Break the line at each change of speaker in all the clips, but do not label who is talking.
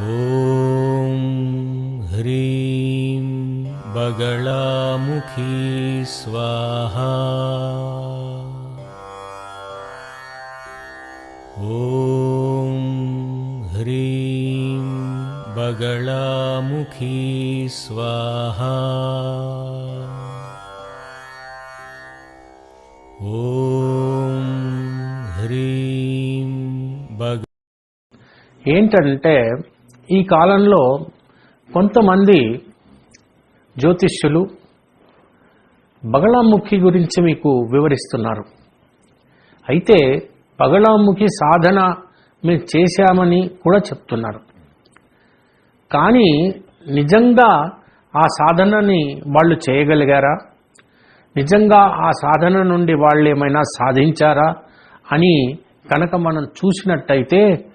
ॐ ह्रीं बगलामुखी स्वाहा ॐ ह्रीं बगलामुखी स्वाहा ॐ ह्रीं बग
ఏంటంటే ఈ కాలంలో కొంతమంది జ్యోతిష్యులు బగళాముఖి గురించి మీకు వివరిస్తున్నారు. అయితే బగళాముఖి సాధన మేము చేశామని కూడా చెప్తున్నారు. కానీ నిజంగా ఆ సాధనని వాళ్ళు చేయగలిగారా? నిజంగా ఆ సాధన నుండి వాళ్ళు ఏమైనా సాధించారా అని కనుక మనం చూసినట్టయితే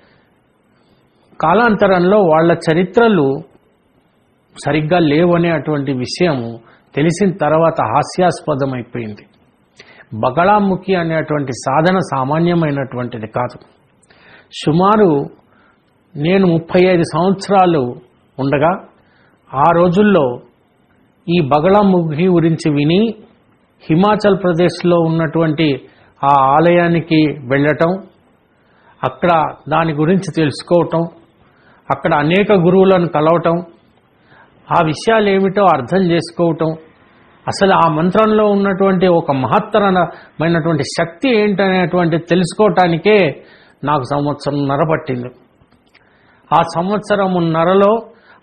కాలాంతరంలో వాళ్ళ చరిత్రలు సరిగ్గా లేవనే అటువంటి విషయం తెలిసిన తర్వాత హాస్యాస్పదమైపోయింది. బగళాముఖి అనేటువంటి సాధన సామాన్యమైనటువంటిది కాదు. సుమారు నేను ముప్పై ఐదు సంవత్సరాలు ఉండగా ఆ రోజుల్లో ఈ బగళాముఖి గురించి విని హిమాచల్ ప్రదేశ్లో ఉన్నటువంటి ఆ ఆలయానికి వెళ్ళటం అక్కడ దాని గురించి తెలుసుకోవటం అక్కడ అనేక గురువులను కలవటం ఆ విషయాలు ఏమిటో అర్థం చేసుకోవటం అసలు ఆ మంత్రంలో ఉన్నటువంటి ఒక మహత్తరమైనటువంటి శక్తి ఏంటనేటువంటి తెలుసుకోవటానికే నాకు సంవత్సరంన్నర పట్టింది. ఆ సంవత్సరమున్నరలో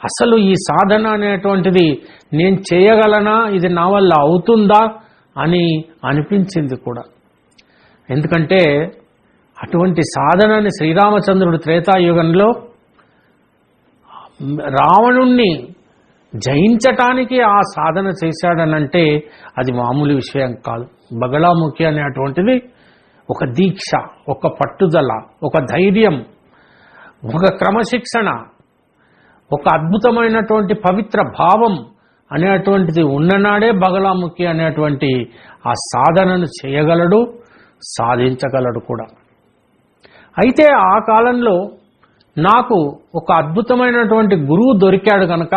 అసలు ఈ సాధన అనేటువంటిది నేను చేయగలనా ఇది నా వల్ల అవుతుందా అని అనిపించింది కూడా. ఎందుకంటే అటువంటి సాధనని శ్రీరామచంద్రుడు త్రేతాయుగంలో రావణుణ్ణి జయించటానికి ఆ సాధన చేశాడనంటే అది మామూలు విషయం కాదు. బగళాముఖి అనేటువంటిది ఒక దీక్ష ఒక పట్టుదల ఒక ధైర్యం ఒక క్రమశిక్షణ ఒక అద్భుతమైనటువంటి పవిత్ర భావం అనేటువంటిది ఉన్ననాడే బగలాముఖి అనేటువంటి ఆ సాధనను చేయగలడు సాధించగలడు కూడా. అయితే ఆ కాలంలో నాకు ఒక అద్భుతమైనటువంటి గురువు దొరికాడు కనుక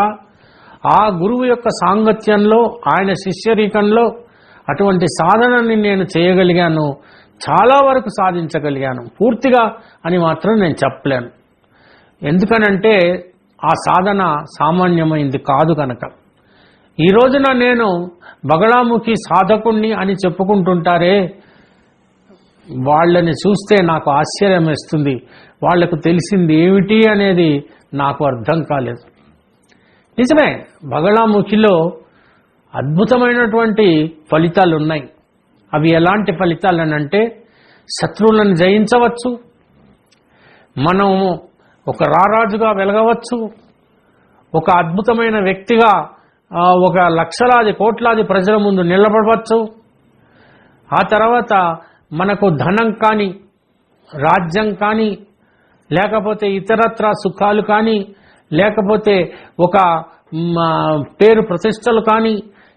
ఆ గురువు యొక్క సాంగత్యంలో ఆయన శిష్యరీకంలో అటువంటి సాధనని నేను చేయగలిగాను చాలా వరకు సాధించగలిగాను పూర్తిగా అని మాత్రం నేను చెప్పలేను. ఎందుకనంటే ఆ సాధన సామాన్యమైంది కాదు కనుక ఈ రోజున నేను బగళాముఖి సాధకుణ్ణి అని చెప్పుకుంటుంటారే వాళ్ళని చూస్తే నాకు ఆశ్చర్యం వేస్తుంది. వాళ్ళకు తెలిసింది ఏమిటి అనేది నాకు అర్థం కాలేదు. నిజమే బగళాముఖిలో అద్భుతమైనటువంటి ఫలితాలు ఉన్నాయి అవి ఎలాంటి ఫలితాలు అంటే శత్రువులను జయించవచ్చు మనం ఒక రారాజుగా వెలగవచ్చు ఒక అద్భుతమైన వ్యక్తిగా ఒక లక్షలాది కోట్లాది ప్రజల ముందు నిలబడవచ్చు. ఆ తర్వాత మనకు ధనం కానీ రాజ్యం కానీ లేకపోతే ఇతరత్ర సుఖాలు కానీ లేకపోతే ఒక పేరు ప్రతిష్టలు కానీ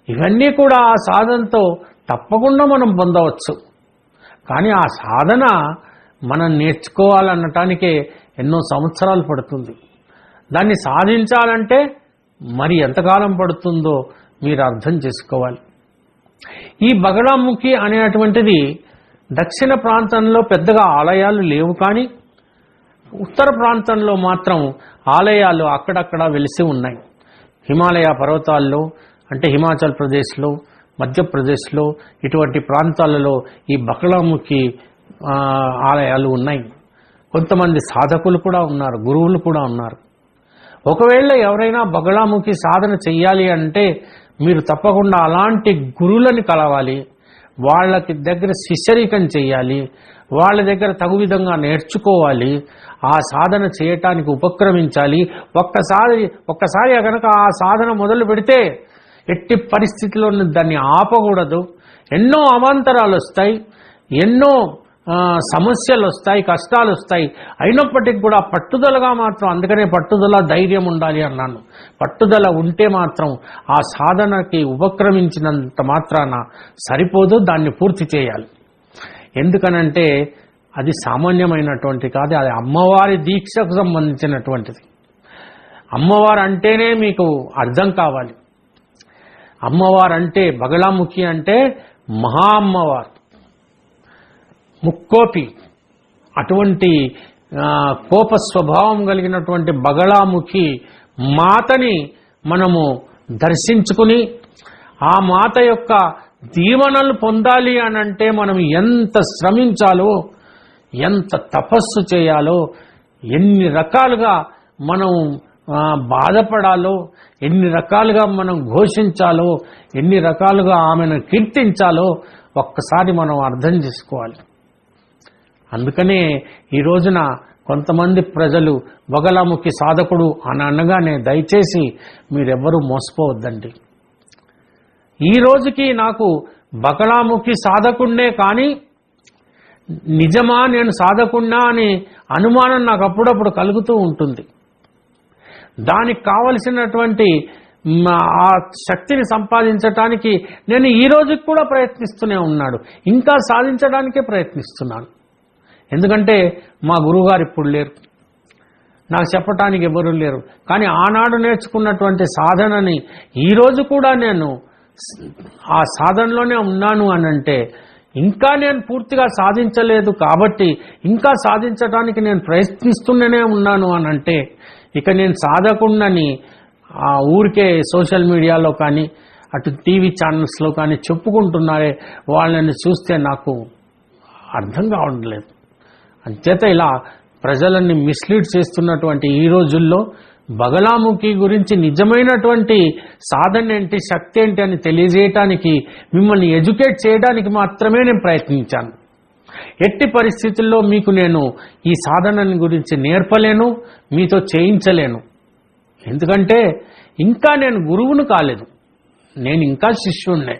ఇవన్నీ కూడా ఆ సాధనతో తప్పకుండా మనం పొందవచ్చు. కానీ ఆ సాధన మనం నేర్చుకోవాలనటానికే ఎన్నో సంవత్సరాలు పడుతుంది. దాన్ని సాధించాలంటే మరి ఎంతకాలం పడుతుందో మీరు అర్థం చేసుకోవాలి. ఈ బగడాముఖి అనేటువంటిది దక్షిణ ప్రాంతంలో పెద్దగా ఆలయాలు లేవు కానీ ఉత్తర ప్రాంతంలో మాత్రం ఆలయాలు అక్కడక్కడ వెలిసి ఉన్నాయి. హిమాలయ పర్వతాల్లో అంటే హిమాచల్ ప్రదేశ్లో మధ్యప్రదేశ్లో ఇటువంటి ప్రాంతాలలో ఈ బకళాముఖి ఆలయాలు ఉన్నాయి. కొంతమంది సాధకులు కూడా ఉన్నారు గురువులు కూడా ఉన్నారు. ఒకవేళ ఎవరైనా బగళాముఖి సాధన చెయ్యాలి అంటే మీరు తప్పకుండా అలాంటి గురువులని కలవాలి. వాళ్ళకి దగ్గర శిష్యరికం చేయాలి వాళ్ళ దగ్గర తగు విధంగా నేర్చుకోవాలి ఆ సాధన చేయటానికి ఉపక్రమించాలి. ఒక్కసారి ఒక్కసారి కనుక ఆ సాధన మొదలు పెడితే ఎట్టి పరిస్థితిలో దాన్ని ఆపకూడదు. ఎన్నో అవాంతరాలు వస్తాయి ఎన్నో సమస్యలు వస్తాయి కష్టాలు వస్తాయి అయినప్పటికీ కూడా పట్టుదలగా మాత్రం అందుకనే పట్టుదల ధైర్యం ఉండాలి అన్నాను. పట్టుదల ఉంటే మాత్రం ఆ సాధనకి ఉపక్రమించినంత మాత్రాన సరిపోదు దాన్ని పూర్తి చేయాలి. ఎందుకనంటే అది సామాన్యమైనటువంటి కాదు అది అమ్మవారి దీక్షకు సంబంధించినటువంటిది. అమ్మవారు అంటేనే మీకు అర్థం కావాలి. అమ్మవారు అంటే బగళాముఖి అంటే మహా అమ్మవారు. ముక్కోపి. అటువంటి కోప స్వభావం కలిగినటువంటి బగళాముఖి మాతని మనము దర్శించుకుని ఆ మాత యొక్క దీవెనలు పొందాలి అని అంటే మనం ఎంత శ్రమించాలో ఎంత తపస్సు చేయాలో ఎన్ని రకాలుగా మనం బాధపడాలో ఎన్ని రకాలుగా మనం ఘోషించాలో ఎన్ని రకాలుగా ఆమెను కీర్తించాలో ఒక్కసారి మనం అర్థం చేసుకోవాలి. అందుకనే ఈ రోజున కొంతమంది ప్రజలు బగలాముఖి సాధకుడు అని అనగానే దయచేసి మీరెవ్వరూ మోసపోవద్దండి. ఈ రోజుకి నాకు బగలాముఖి సాధకుండే కానీ నిజమా నేను సాధకున్నా అని అనుమానం నాకు అప్పుడప్పుడు కలుగుతూ ఉంటుంది. దానికి కావలసినటువంటి ఆ శక్తిని సంపాదించటానికి నేను ఈ రోజుకి కూడా ప్రయత్నిస్తూనే ఉన్నాడు. ఇంకా సాధించడానికే ప్రయత్నిస్తున్నాను. ఎందుకంటే మా గురువుగారు ఇప్పుడు లేరు. నాకు చెప్పటానికి ఎవరు లేరు. కానీ ఆనాడు నేర్చుకున్నటువంటి సాధనని ఈరోజు కూడా నేను ఆ సాధనలోనే ఉన్నాను అని అంటే ఇంకా నేను పూర్తిగా సాధించలేదు కాబట్టి ఇంకా సాధించడానికి నేను ప్రయత్నిస్తూనే ఉన్నాను అని అంటే ఇక నేను సాధకుండాని ఆ ఊరికే సోషల్ మీడియాలో కానీ అటు టీవీ ఛానల్స్లో కానీ చెప్పుకుంటున్నారే వాళ్ళని చూస్తే నాకు అర్థం కావడం లేదు. అంచేత ఇలా ప్రజలని మిస్లీడ్ చేస్తున్నటువంటి ఈ రోజుల్లో బగలాముఖి గురించి నిజమైనటువంటి సాధన ఏంటి శక్తి ఏంటి అని తెలియజేయటానికి మిమ్మల్ని ఎడ్యుకేట్ చేయడానికి మాత్రమే నేను ప్రయత్నించాను. ఎట్టి పరిస్థితుల్లో మీకు నేను ఈ సాధనని గురించి నేర్పలేను మీతో చేయించలేను. ఎందుకంటే ఇంకా నేను గురువును కాలేదు. నేను ఇంకా శిష్యుణ్ణే.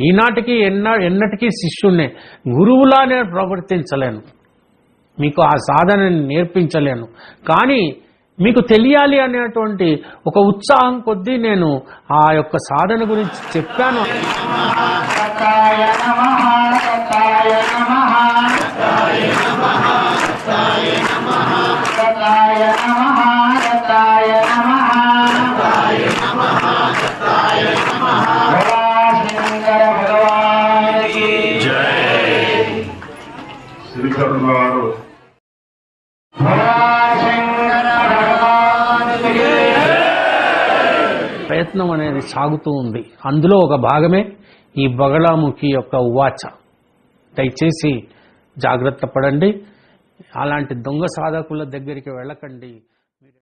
ఈనాటికి ఎన్న ఎన్నటికీ శిష్యుణ్ణే. గురువులా నేను ప్రవర్తించలేను. మీకు ఆ సాధనని నేర్పించలేను. కానీ మీకు తెలియాలి అనేటువంటి ఒక ఉత్సాహం కొద్దీ నేను ఆ యొక్క సాధన గురించి చెప్పాను.
నమః
ప్రయత్నం అనేది సాగుతూ ఉంది. అందులో ఒక భాగమే ఈ బగళాముఖి యొక్క ఉవాచ. దయచేసి జాగ్రత్త పడండి. అలాంటి దొంగ సాధకుల దగ్గరికి వెళ్ళకండి.